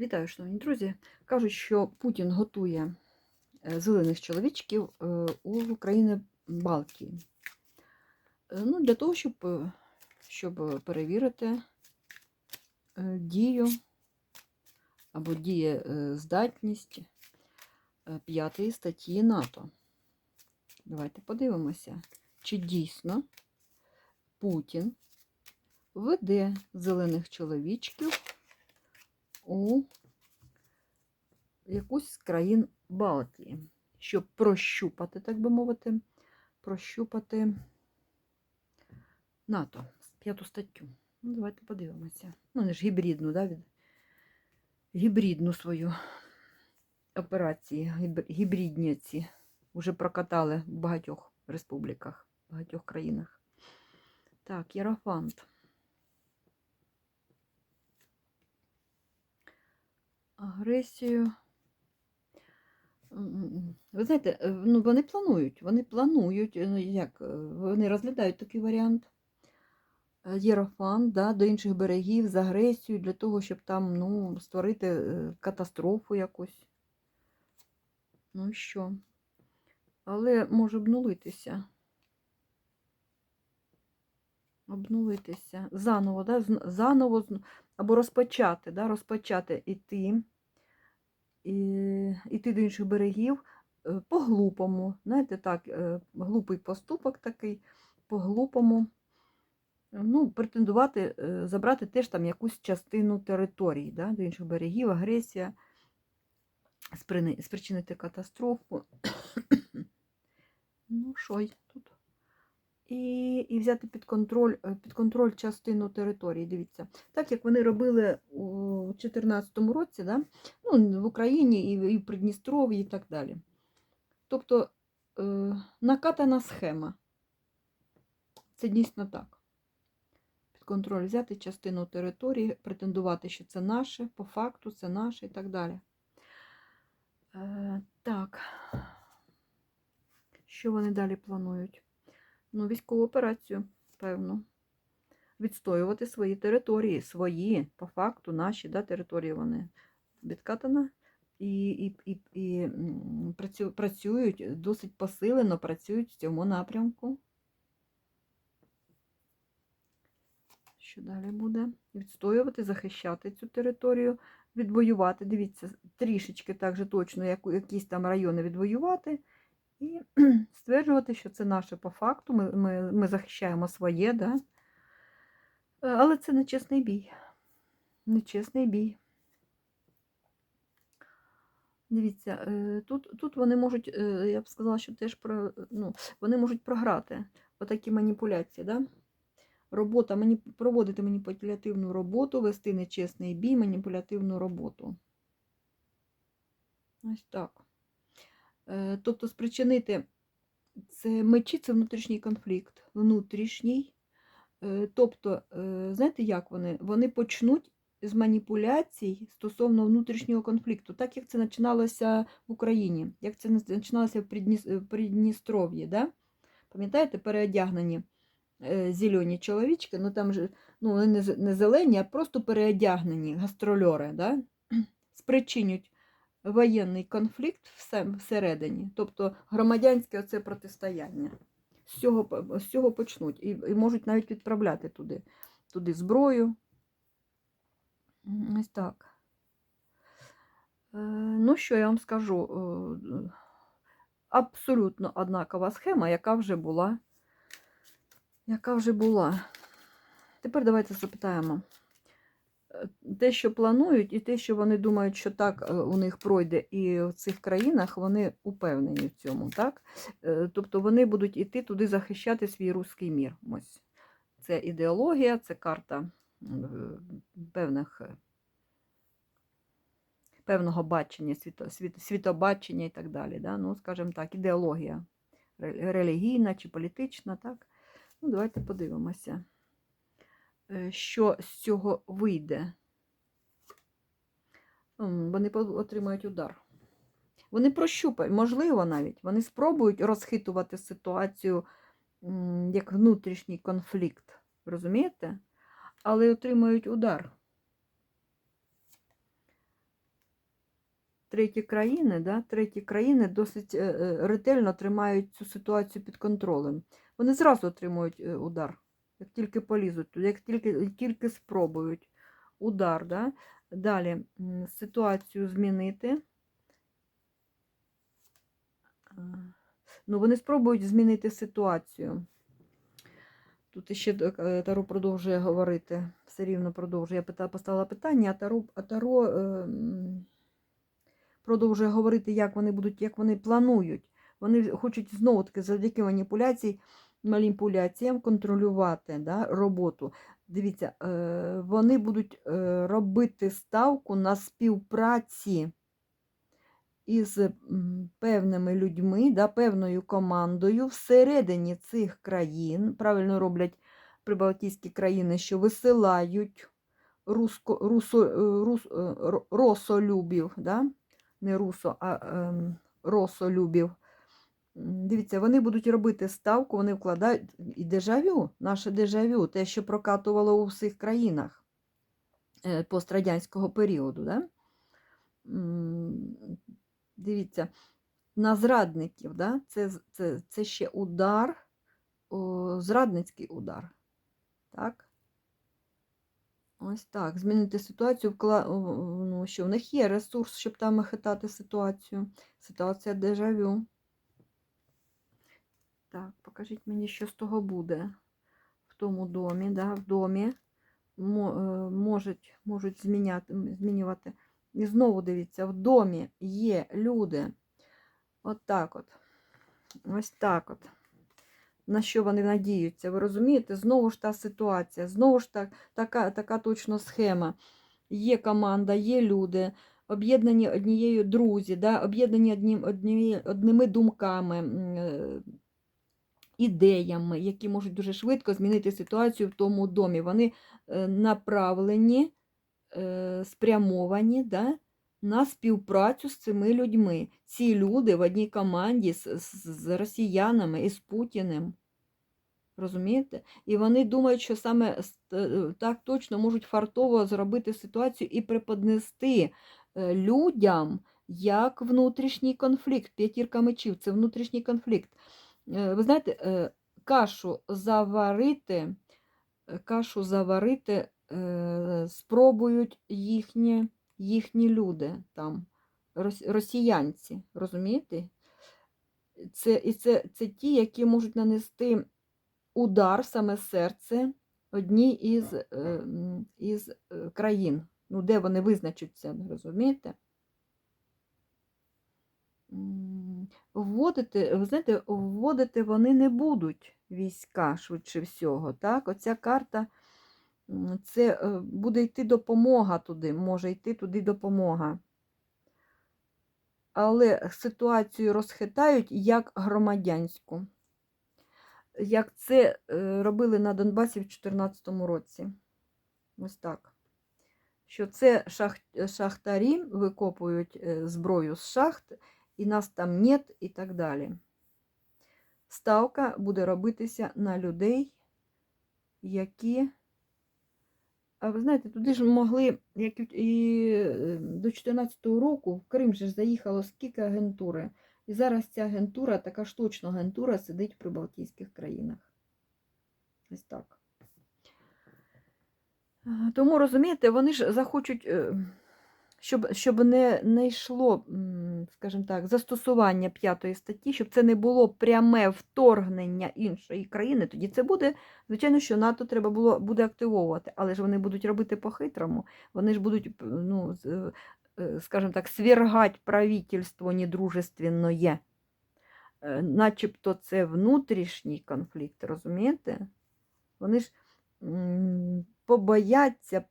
Вітаю, шановні друзі. Кажуть, що Путін готує е, зелених чоловічків е, у країни Балтії. Е, Ну, для того, щоб, щоб перевірити дію або дієздатність е, п'ятої статті НАТО. Давайте подивимося, чи дійсно Путін веде зелених чоловічків у якусь з країн Балтії, щоб прощупати, так би мовити, прощупати НАТО, п'яту статтю. Ну, давайте подивимося. Ну, вони ж гібридну, да, від... гібридну свою операції, гіб- гібридні ці вже прокатали в багатьох республіках, в багатьох країнах. Так, Єрофант. Агресію. Ви знаєте, е, ну, вони планують, вони планують, е, ну, як, е, вони розглядають такий варіант. Єрофан да, до інших берегів з агресією для того, щоб там ну, створити катастрофу якусь. Ну що? Але може обнулитися. Обнулитися. Заново, да? заново розпочати, да? розпочати іти, іти до інших берегів е, по-глупому. Знаєте, так, е, глупий поступок такий, по-глупому. Ну, претендувати, е, забрати теж там якусь частину території да? до інших берегів, агресія, спричинити катастрофу. ну, що тут? І, і взяти під контроль, е, під контроль частину території. Дивіться, так як вони робили у 2014 році, да? ну, в Україні і, в- Придністров'ї і так далі. Тобто е, накатана схема. Це дійсно так. Під контроль взяти частину території, претендувати, що це наше, по факту це наше і так далі. Е, так. Що вони далі планують? Ну, військову операцію, певно. Відстоювати свої території, свої, по факту, наші да, території вони відкатана. І, і, і, і працюють досить посилено працюють в цьому напрямку. Що далі буде? Відстоювати, захищати цю територію, відвоювати. Дивіться, трішечки так же точно, як, якісь там райони відвоювати. І стверджувати, що це наше по факту, ми, ми, ми захищаємо своє, да? Е, але це не чесний бій. Нечесний бій. Дивіться, е, тут, тут вони можуть, е, я б сказала, що теж про, ну, вони можуть програти отакі маніпуляції. Да? Робота, проводити маніпулятивну роботу, вести нечесний бій, маніпулятивну роботу. Ось так. Е, Тобто спричинити це мечі це внутрішній конфлікт. Внутрішній. Е, Тобто, е, знаєте, як вони? Вони почнуть з маніпуляцій стосовно внутрішнього конфлікту, так як це починалося в Україні, як це починалося в Придністров'ї. Да? Пам'ятаєте, переодягнені зелені чоловічки, ну там же ну, не зелені, а просто переодягнені гастрольори, да? спричинять воєнний конфлікт всередині, тобто громадянське оце протистояння. З цього, з цього почнуть і, і можуть навіть відправляти туди, туди зброю. Ось так. Е, Ну, що я вам скажу? Е, Абсолютно однакова схема, яка вже була. Яка вже була. Тепер давайте запитаємо. Те, що планують, і те, що вони думають, що так е, у них пройде, і в цих країнах вони упевнені в цьому, так? Е, Тобто вони будуть іти туди захищати свій руський мір. Ось. Це ідеологія, це карта певних, е, певного бачення, світо, світ, світобачення і так далі. Да? Ну, скажімо так, ідеологія релігійна чи політична, так? Ну, давайте подивимося, що з цього вийде. Вони отримають удар. Вони прощупають, можливо, навіть вони спробують розхитувати ситуацію як внутрішній конфлікт. Розумієте? Але отримають удар. треті країни, да, треті країни досить е, е, ретельно тримають цю ситуацію під контролем. Вони зразу отримують е, удар, як тільки полізуть як тільки, тільки спробують удар. Да? Далі ситуацію змінити. Ну, вони спробують змінити ситуацію. Тут ще е, Таро продовжує говорити, все рівно продовжує. Я поставила питання, а Таро, а Таро е, продовжує говорити, як вони будуть, як вони планують. Вони хочуть знову таки завдяки маніпуляції, маніпуляціям контролювати да, роботу. Дивіться, е, вони будуть е, робити ставку на співпраці із певними людьми, да, певною командою всередині цих країн, правильно роблять прибалтійські країни, що висилають руско, русо, е, рус, е, росолюбів, да? не русо, а ем, росолюбів. Дивіться, вони будуть робити ставку, вони вкладають і дежавю, наше дежавю, те, що прокатувало у всіх країнах е, пострадянського періоду. Да? Дивіться, на зрадників, да? це, це, це ще удар, о, зрадницький удар. Так? Ось так. Змінити ситуацію, ну, що в них є ресурс, щоб там хитати ситуацію. Ситуація дежавю. Так, покажіть мені, що з того буде в тому домі, да, в домі е, можуть, можуть зміняти, змінювати. І знову дивіться, в домі є люди. От так от. Ось так от. На що вони надіються? Ви розумієте? Знову ж та ситуація, знову ж так, така, така точно схема. Є команда, є люди, об'єднані однією друзі, да? об'єднані однім, однією, одними думками, е, ідеями, які можуть дуже швидко змінити ситуацію в тому домі. Вони е, направлені, е, спрямовані да? на співпрацю з цими людьми. Ці люди в одній команді з, з, росіянами і з Путіним. Розумієте? І вони думають, що саме е, так точно можуть фартово зробити ситуацію і преподнести людям як внутрішній конфлікт. П'ятірка мечів це внутрішній конфлікт. Е, Ви знаєте, е, кашу заварити, е, кашу заварити спробують їхні, їхні люди там, росіянці, розумієте? Це, і це, це ті, які можуть нанести удар саме серце одній із, із країн, ну, де вони визначаться, розумієте? Вводити, ви знаєте, вводити вони не будуть війська, швидше всього. Так? Оця карта це е, буде йти допомога туди, може йти туди допомога. Але ситуацію розхитають як громадянську, як це е, робили на Донбасі в 2014 році. Ось так. Що це шах... шахтарі викопують е, зброю з шахт, і нас там нет, і так далі. Ставка буде робитися на людей, які. А ви знаєте, туди ж могли, як і- і е, до 14-го року в Крим же заїхало скільки агентури. І зараз ця агентура, така ж точно агентура, сидить в прибалтійських країнах. Ось так. Е, Тому, розумієте, вони ж захочуть, е, щоб, щоб не, не йшло, скажімо так, застосування п'ятої статті, щоб це не було пряме вторгнення іншої країни, тоді це буде, звичайно, що НАТО треба було буде активовувати, але ж вони будуть робити по-хитрому, вони ж будуть, ну, е, скажімо так, свергать правительство недружественное. Е, Начебто це внутрішній конфлікт, розумієте? Вони ж побояться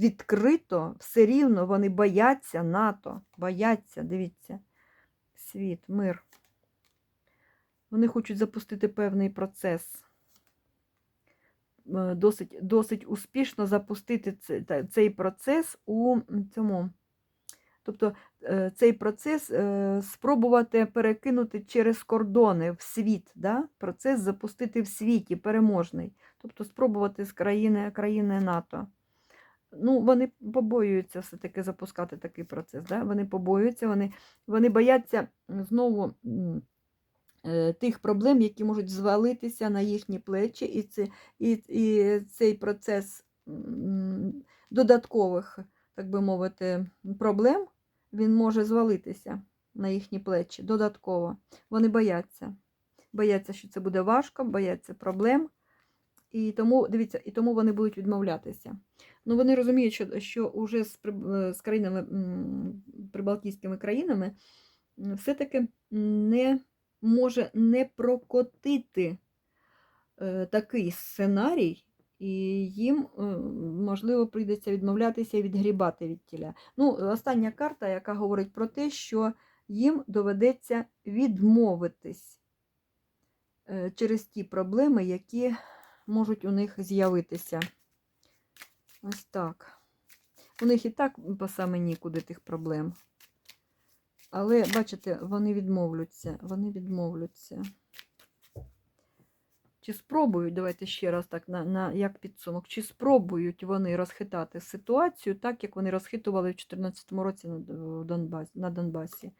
відкрито, все рівно вони бояться НАТО, бояться, дивіться, світ, мир. Вони хочуть запустити певний процес. Е, Досить, досить успішно запустити це- цей процес у цьому. Тобто е, цей процес е, спробувати перекинути через кордони в світ, да? процес запустити в світі переможний. Тобто спробувати з країни, країни НАТО. Ну, вони побоюються все-таки запускати такий процес. Да? Вони побоюються, вони, вони бояться знову е, тих проблем, які можуть звалитися на їхні плечі, і, це, і, і цей процес додаткових, так би мовити, проблем, він може звалитися на їхні плечі додатково. Вони бояться. Бояться, що це буде важко, бояться проблем. І тому, дивіться, і тому вони будуть відмовлятися. Ну, вони розуміють, що, що уже з, е, з країнами, прибалтійськими країнами все-таки не може не прокотити е, такий сценарій, і їм, е, можливо, прийдеться відмовлятися і відгрібати від тіля. Ну, остання карта, яка говорить про те, що їм доведеться відмовитись через ті проблеми, які можуть у них з'явитися. Ось так. У них і так по саме нікуди тих проблем. Але, бачите, вони відмовляться. Вони відмовляться. Чи спробують, давайте ще раз так, на, на, як підсумок, чи спробують вони розхитати ситуацію так, як вони розхитували в 2014 році на, Д- Донбас, на Донбасі?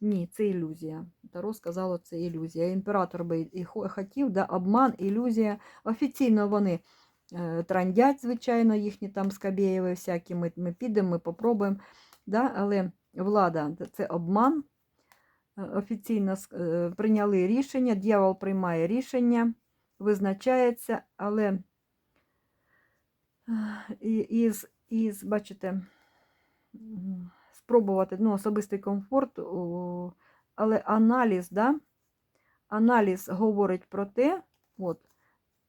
Ні, це ілюзія. Таро сказало, це ілюзія. Імператор би і хотів, да, обман, ілюзія. Офіційно вони е, трандять, звичайно, їхні там скабєєви всякі, ми, ми підемо, ми попробуємо. Да, але влада це обман. Е, Офіційно е, прийняли рішення, дьявол приймає рішення, визначається, але і- із, із бачите, спробувати ну, особистий комфорт, але аналіз, да? аналіз говорить про те, от,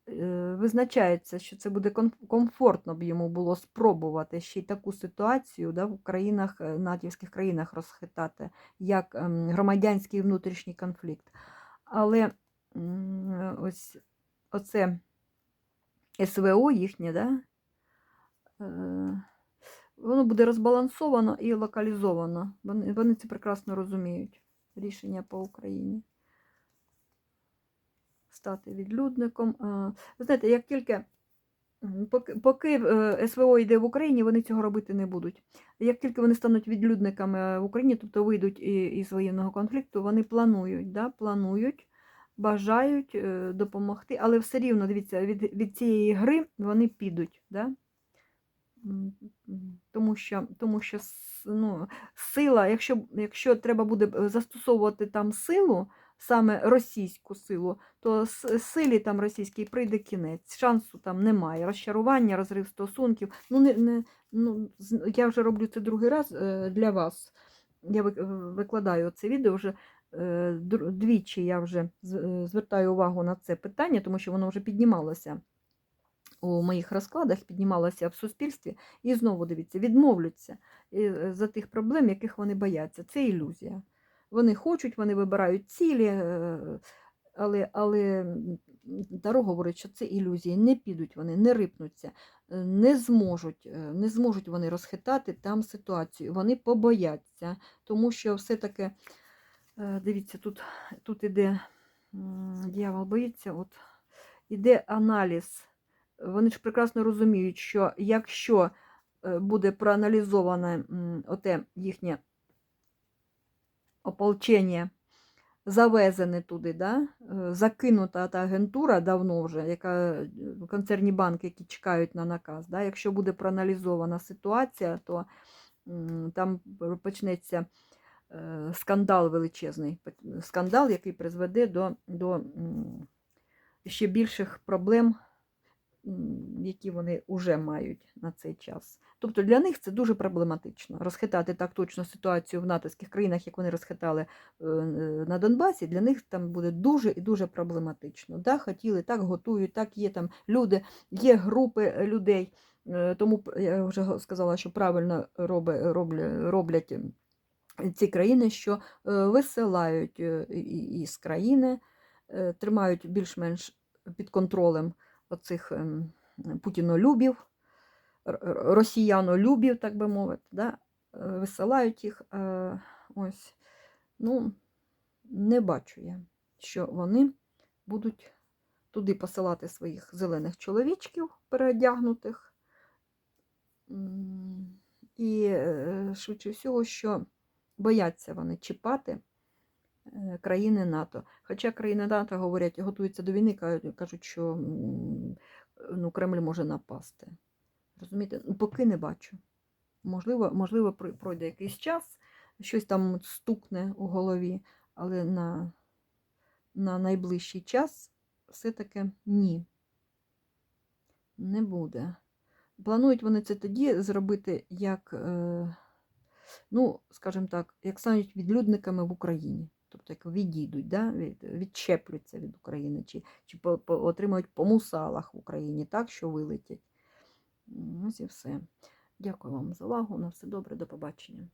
е, визначається, що це буде комфортно б йому було спробувати ще й таку ситуацію да, в країнах, е, натівських країнах розхитати, як ем, громадянський внутрішній конфлікт. Але ось оце СВО їхнє, да, е, воно буде розбалансовано і локалізовано. Вони, вони це прекрасно розуміють. Рішення по Україні. Стати відлюдником. Е, Ви знаєте, як тільки поки, поки е, СВО йде в Україні, вони цього робити не будуть. Як тільки вони стануть відлюдниками в Україні, тобто вийдуть із воєнного конфлікту, вони планують, да, планують, бажають е, допомогти, але все рівно, дивіться, від, від цієї гри вони підуть. Да? Тому що, тому що ну, сила, якщо, якщо треба буде застосовувати там силу, саме російську силу, то силі там російській прийде кінець. Шансу там немає. Розчарування, розрив стосунків. Ну, не, не, ну, я вже роблю це другий раз е, для вас. Я викладаю це відео вже е, двічі я вже е, звертаю увагу на це питання, тому що воно вже піднімалося у моїх розкладах, піднімалося в суспільстві, і знову дивіться, відмовляться е, за тих проблем, яких вони бояться. Це ілюзія. Вони хочуть, вони вибирають цілі, е, але, але Таро говорить, що це ілюзії. Не підуть вони, не рипнуться, е, не зможуть, не зможуть вони розхитати там ситуацію. Вони побояться, тому що все-таки, дивіться, тут, тут іде дьявол боїться, от іде аналіз. Вони ж прекрасно розуміють, що якщо е, буде проаналізоване оте їхнє ополчення, завезене туди, да? е, закинута та агентура давно вже, яка е, концерні банки, які чекають на наказ. Да? Якщо буде проаналізована ситуація, то там почнеться скандал величезний, скандал, який призведе до, до ще більших проблем, які вони вже мають на цей час. Тобто для них це дуже проблематично. Розхитати так точно ситуацію в натовських країнах, як вони розхитали е, на Донбасі, для них там буде дуже і дуже проблематично. Да, хотіли, так готують, так є там люди, є групи людей. Е, Тому я вже сказала, що правильно роблять, ці країни, що е, висилають е, із країни, е, тримають більш-менш під контролем оцих ем, путінолюбів, росіянолюбів, так би мовити, да? е, висилають їх. е, Ось. Ну, не бачу я, що вони будуть туди посилати своїх зелених чоловічків переодягнутих. І е, швидше всього, що бояться вони чіпати країни НАТО. Хоча країни НАТО говорять, готуються до війни, ка- кажуть, що ну, Кремль може напасти. Розумієте? Ну, Поки не бачу. Можливо, можливо, пройде якийсь час, щось там стукне у голові, але на, на найближчий час все-таки ні. Не буде. Планують вони це тоді зробити, як, е, ну, скажімо так, як стануть відлюдниками в Україні. Тобто як відійдуть, да? від, відщеплюються від України, чи, чи по, по, отримають по мусалах в Україні, так, що вилетять. Ось і все. Дякую вам за увагу. На все добре, до побачення.